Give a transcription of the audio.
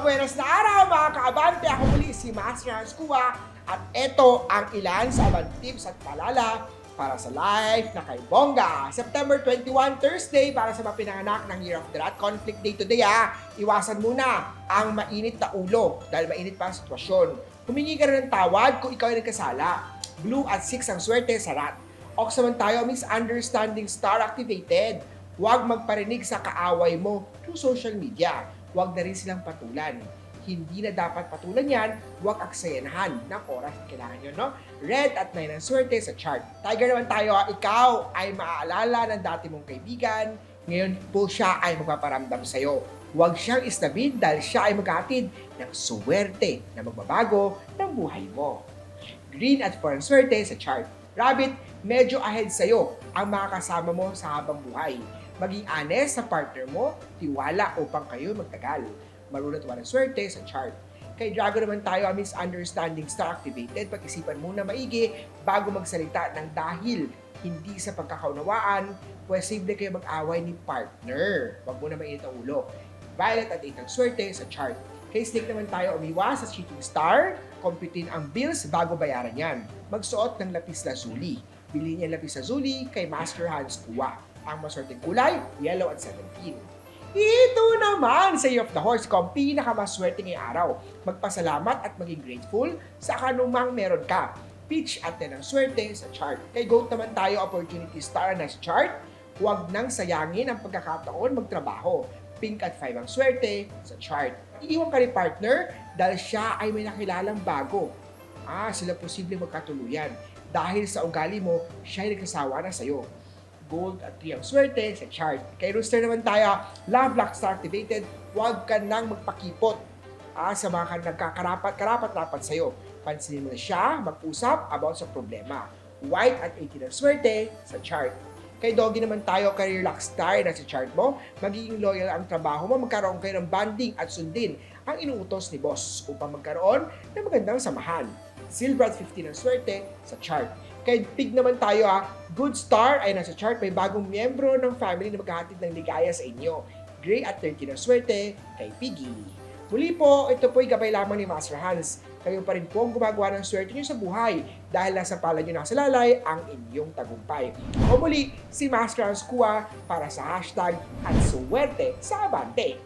Mabuenas na araw mga kaabante! Ako muli si Master Hans Kua at ito ang ilan sa abang tips at palala para sa life na kay Bongga. September 21, Thursday, para sa mga pinanganak ng Year of the Rat. Conflict day today ha. Iwasan muna ang mainit na ulo dahil mainit pa ang sitwasyon. Humingi ka rin ng tawad kung ikaw ay nagkasala. Blue at 6 ang swerte sa rat. Ox naman tayo, misunderstanding star activated. Huwag magparinig sa kaaway mo through social media. Huwag na rin silang patulan. Hindi na dapat patulan yan, huwag aksayanahan ng oras na kailangan nyo, no? Red at 9 ang swerte sa chart. Tiger naman tayo, ha? ikaw ay maaalala ng dati mong kaibigan, ngayon po siya ay magpaparamdam sa'yo. Huwag siyang istabid dahil siya ay maghatid ng swerte na magbabago ng buhay mo. Green at 4 ang swerte sa chart. Rabbit, medyo ahead sa'yo ang mga kasama mo sa habang buhay. Maging honest sa partner mo, tiwala upang kayo magtagal. Marunat walang swerte sa chart. Kay Drago naman tayo ang misunderstanding star activated. Pag-isipan muna maigi bago magsalita ng dahil hindi sa pagkakaunawaan, posible kayo mag-away ni partner. Huwag muna mainit ang ulo. Violet at 8 ang swerte sa chart. Kay Snake naman tayo umiwas sa cheating star, computin ang bills bago bayaran yan. Magsuot ng lapis lazuli. Bilhin niya lapis lazuli kay Master Hans Kuwa. Ang maswerteng kulay, yellow at 17. Ito naman sa Year of the Horse ko ang pinakamaswerte ngayong araw. Magpasalamat at maging grateful sa kanumang meron ka. Peach at 10 ang swerte sa chart. Kay Goat naman tayo, opportunity star na sa chart. Huwag nang sayangin ang pagkakataon magtrabaho. Pink at 5 ang swerte sa chart. Iiwan ka ni partner dahil siya ay may nakilalang bago. Ah, sila posible magkatuluyan. Dahil sa ugali mo, siya ay nagkasawa na sa'yo gold at 3 ang swerte sa chart. Kay Rooster naman tayo, Love Lock Star activated, huwag ka nang magpakipot ah, sa mga nagkakarapat, karapat-rapat sa'yo. Pansinin mo na siya, mag-usap about sa problema. White at 18 ang swerte sa chart. Kay Doggy naman tayo, career lock star na sa chart mo, magiging loyal ang trabaho mo, magkaroon kayo ng banding at sundin ang inuutos ni boss upang magkaroon ng magandang samahan. Silver at 15 ang swerte sa chart. Kay Pig naman tayo ha, good star ay nasa chart, may bagong miyembro ng family na maghahatid ng ligaya sa inyo. Gray at 13 ang swerte kay Piggy. Muli po, ito po'y gabay lamang ni Master Hans. Kayo pa rin po ang gumagawa ng swerte niyo sa buhay dahil nasa pala niyo nasa lalay ang inyong tagumpay. O muli, si Master Hans Kua para sa hashtag at suwerte sa Abante.